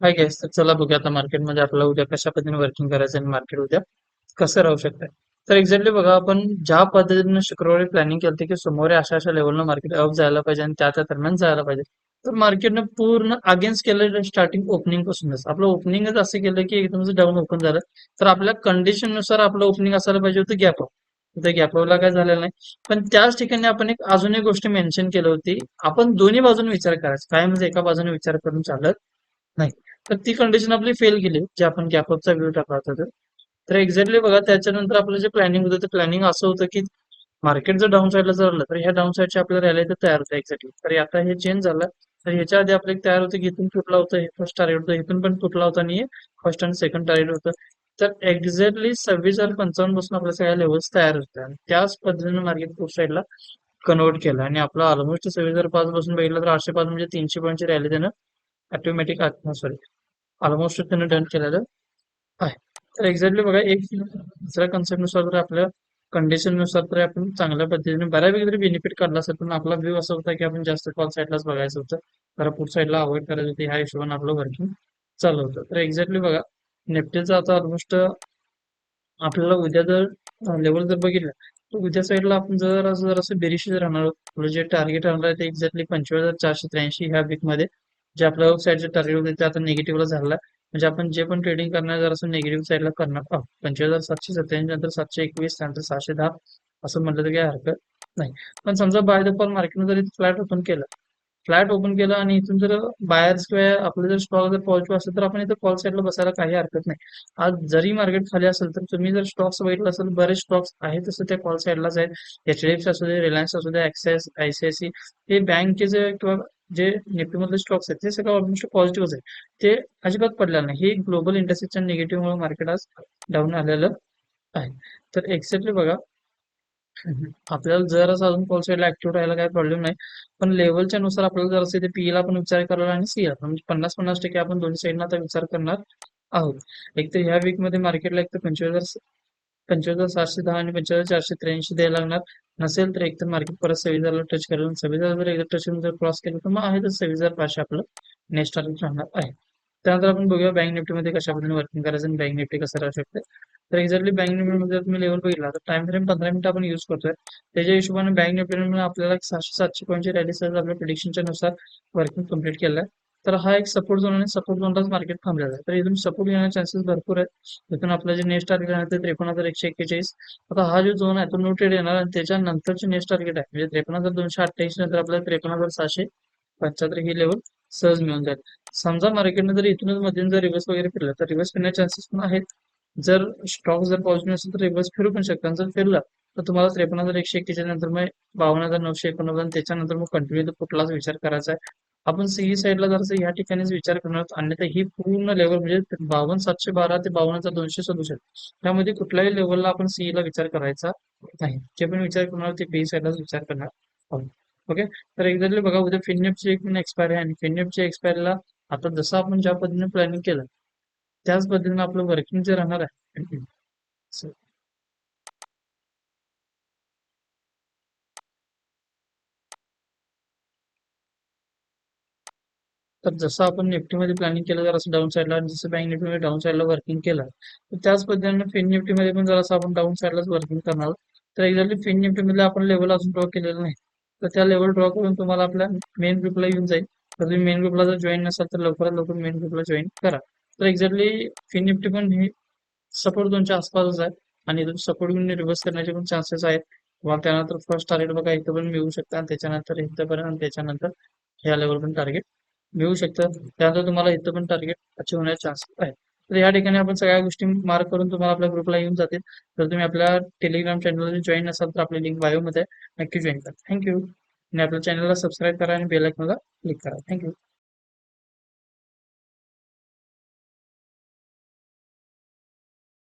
हाय gas तर चला बघूया आता मार्केटमध्ये आपल्याला उद्या कशा पद्धतीने वर्किंग करायचं आणि मार्केट उद्या कसं राहू शकतं. तर एक्झॅक्टली बघा आपण ज्या पद्धतीने शुक्रवारी प्लॅनिंग केलं की सोमवारी अशा अशा लेवलनं मार्केट अप जायला पाहिजे आणि त्या त्या दरम्यान जायला पाहिजे तर मार्केटनं पूर्ण अगेन्स्ट केलं स्टार्टिंग ओपनिंग पासूनच. आपलं ओपनिंगच असं केलं की एकदम डाऊन ओपन झालं. तर आपल्या कंडिशननुसार आपलं ओपनिंग असायला पाहिजे होतं गॅप त्या गॅपला काय झालेलं नाही. पण त्याच ठिकाणी आपण एक अजून एक गोष्ट मेन्शन केली होती. आपण दोन्ही बाजूने विचार करायचा. काय म्हणजे एका बाजूने विचार करून चालत नाही. तर ती कंडिशन आपली फेल केली जे आपण गॅपअपचा व्ह्यू टाकला होता तर. एक्झॅक्टली बघा त्याच्यानंतर आपलं जे प्लॅनिंग होतं ते प्लॅनिंग असं होतं की मार्केट जर डाऊन साईडला चाललं तर ह्या डाऊन साईडची आपल्याला रॅली तर तयार होतं एक्झॅक्टली तर आता हे चेंज झालं. तर ह्याच्या आधी आपलं एक तयार होतं की इथून तुटला होतं हे फर्स्ट टार्गेट होतं इथून पण तुटला होता आणि फर्स्ट आणि सेकंड टार्गेट होतं. तर एक्झॅक्टली सव्वीस हजार पंचावन्नपासून आपल्या सगळ्या लेवल्स तयार होत्या आणि त्याच पद्धतीने मार्केट पुढच्या साईडला कन्वर्ट केलं. आणि आपला ऑलमोस्ट सव्वीस हजार पाच पासून बघितलं तर आठशे पाच म्हणजे तीनशे पॉईंटची रॅली त्यानं ऑटोमॅटिक सॉरी ऑलमोस्ट त्यांनी डन केलेलं. आहे. तर एक्झॅक्टली बघा एक दुसऱ्या कन्सेप्टनुसार तर आपल्या कंडिशननुसार आपण चांगल्या पद्धतीने बऱ्यापैकी तरी बेनिफिट काढला असेल पण आपला व्ह्यू असा होता की आपण जास्त कॉल साईडलाच बघायचं होतं. जरा पुढ साईडला अवॉइड करायचं होतं ह्या हिशोबाने आपलं वर्किंग चालू होतं. तर एक्झॅक्टली बघा निफ्टीचा आता ऑलमोस्ट आपल्याला उद्या जर लेवल जर बघितलं तर उद्या साईडला आपण जर असं जर असं बेरीशी राहणार आहोत. आपलं जे टार्गेट राहणार आहे ते एक्झॅक्टली पंचवीस हजार चारशे त्र्याऐंशी ह्या वीकमध्ये जे आपलं साईडचे टार्गेट होते ते आता निगेटिव्हला झालं म्हणजे आपण जे पण ट्रेडिंग करणार जर असं निगेटिव्ह साईडला करणार आहोत पंचवीस हजार सातशे सत्त्याऐंशी नंतर सातशे एकवीस नंतर सहाशे दहा असं म्हटलं तर काही हरकत नाही. पण समजा बाय द कॉल मार्केटनं जरी फ्लॅट ओपन केलं फ्लॅट ओपन केलं आणि इथून जर बायर्स किंवा आपलं जर स्टॉक जर पॉझिटिव्ह असेल तर आपण इथं कॉल साईडला बसायला काही हरकत नाही. आज जरी मार्केट खाली असेल तर तुम्ही जर स्टॉक्स बघितलं असेल बरेच स्टॉक्स आहेत तसं त्या कॉल साईडलाच आहेत. एच डी एफ सी असू दे रिलायन्स असू दे ऍक्सेस आयसीआयसी हे बँकेचे किंवा जे निफ्टीमधले स्टॉक्स आहेत ते सगळं ऑलमोस्ट पॉझिटिव्ह आहेत. ते अजिबात पडलेलं नाही. हे ग्लोबल इंडस्ट्रीच्या निगेटिव्हमुळे मार्केट आज डाऊन आलेलं आहे. तर एक्झॅक्टली बघा आपल्याला जर अजून कॉल साईडला ऍक्टिव्ह राहायला काही प्रॉब्लेम नाही. पण लेवलच्या नुसार आपल्याला जर असं ते पीला पण विचार करायला आणि सी म्हणजे पन्नास पन्नास टक्के आपण दोन्ही साईडना आता विचार करणार आहोत. एक तर ह्या वीकमध्ये मार्केटला एक तर पंचवीस हजार पंचवीस हजार सातशे दहा आणि पंचवीस हजार चारशे त्र्याऐंशी द्यायला लागणार. नसेल तर एक तर मार्केट परत सव्वीस हजारला टच करेल. सव्वीस हजार जर एकदा टच जर क्रॉस केलं तर मग आहे तर सव्वीस हजार पाचशे आपलं नेक्स्ट टार्गेट राहणार आहे. त्यानंतर आपण बघूया बँक निफ्टीमध्ये कशा पद्धतीने वर्किंग करायचं आणि बँक निफ्टी कसं राहू शकते. तर एक्झॅक्टली बँक निफ्टीमध्ये जर तुम्ही लेवल बघितला तर टाइम फ्रेम पंधरा मिनिटं आपण यूज करतोय. त्याच्या हिशोबाने बँक निफ्टीमध्ये आपल्याला सहाशे सातशे पॉईंटची रॅली सहज आपल्या प्रिडिक्शनच्या नुसार वर्किंग कंप्लीट केलं आहे तर हा एक सपोर्ट झोन आणि सपोर्ट झोनलाच मार्केट थांबलेला आहे. तर इथून सपोर्ट येण्याचे चान्सेस भरपूर आहेत. इथून आपलं जे नेक्स्ट टार्गेट आहे ते त्रेपन्न हजार एकशे एक्केचाळीस. आता हा जो झोन आहे तो नोटेड येणार आणि त्याच्यानंतरचे नेक्स्ट टार्गेट आहे. म्हणजे त्रेपन्न हजार दोनशे अठ्ठ्याऐंशी नंतर आपल्याला त्रेपन्न हजार सहाशे पंच्याहत्तर ही लेवल सहज मिळून जाईल. समजा मार्केटने जर इथूनच मधून जर रिव्हर्स वगैरे फिरलं तर रिव्हर्स फिरण्याचे चान्सेस पण आहेत. जर स्टॉक जर पॉझिटिव्ह असेल तर रिव्हर्स फिरू पण शकतात जर फिरला तर तुम्हाला त्रेपन्न हजार एकशे एक्केचाळीस नंतर मग बावन्न हजार नऊशे एकोणनव्वद त्याच्यानंतर मग कंटिन्यू कुठलाच विचार करायचा आहे. आपण सीई साईडला जर या ठिकाणीच विचार करणार आहोत अन्यथा ही पूर्ण लेवल म्हणजे बावन्न सातशे बारा ते बावन्न हजार दोनशे सदुसष्ट त्यामध्ये कुठल्याही लेवलला आपण सीईला विचार करायचा नाही. जे पण विचार करणार ते पी साईडलाच विचार करणार आहोत. ओके तर एकदा बघा उद्या फिननेपची एक पण एक्सपायर आहे आणि फिननेपच्या एक्सपायरला आता जसं आपण ज्या पद्धतीने प्लॅनिंग केलं त्याच पद्धतीने आपलं वर्किंग जे राहणार आहे तर जसं आपण निफ्टीमध्ये प्लॅनिंग केलं जर असं डाऊन साईडला आणि जसं बँक निफ्टीमध्ये डाऊन साईडला वर्किंग केलं तर त्याच पद्धतीने फिन निफ्टीमध्ये पण जर असं आपण डाऊन साईडलाच वर्किंग करणार. तर एक्झॅक्टली फिन निफ्टीमध्ये आपण लेवल अजून ड्रॉ केलेलं नाही. तर त्या लेवल ड्रॉ करून तुम्हाला आपल्या मेन ग्रुपला येऊन जाईल. तर तुम्ही मेन ग्रुपला जर जॉईन नसाल तर लवकरात लवकर मेन ग्रुपला जॉईन करा. तर एक्झॅक्टली फिन निफ्टी पण ही सपोर्ट दोनच्या आसपासच आहे. आणि इथून सपोर्ट घेऊन रिव्हर्स करण्याचे पण चान्सेस आहेत. तुम्हाला त्यानंतर फर्स्ट टार्गेट बघा इथं पण मिळू शकता. आणि त्याच्यानंतर इथं पर्यंत त्याच्यानंतर ह्या लेवल पण टार्गेट मिळू शकतं. त्यानंतर तुम्हाला इथं पण टार्गेट अचीव होण्याचे चान्सेस आहेत. तर या ठिकाणी आपण सगळ्या गोष्टी मार्क करून तुम्हाला आपल्या ग्रुपला येऊन जातील. जर तुम्ही आपल्या टेलिग्राम चॅनलला जॉईन असाल तर आपली लिंक बायोमध्ये नक्की जॉईन करा. थँक्यू आणि आपल्या चॅनलला सबस्क्राईब करा आणि बेल आयकॉनला क्लिक करा. थँक्यू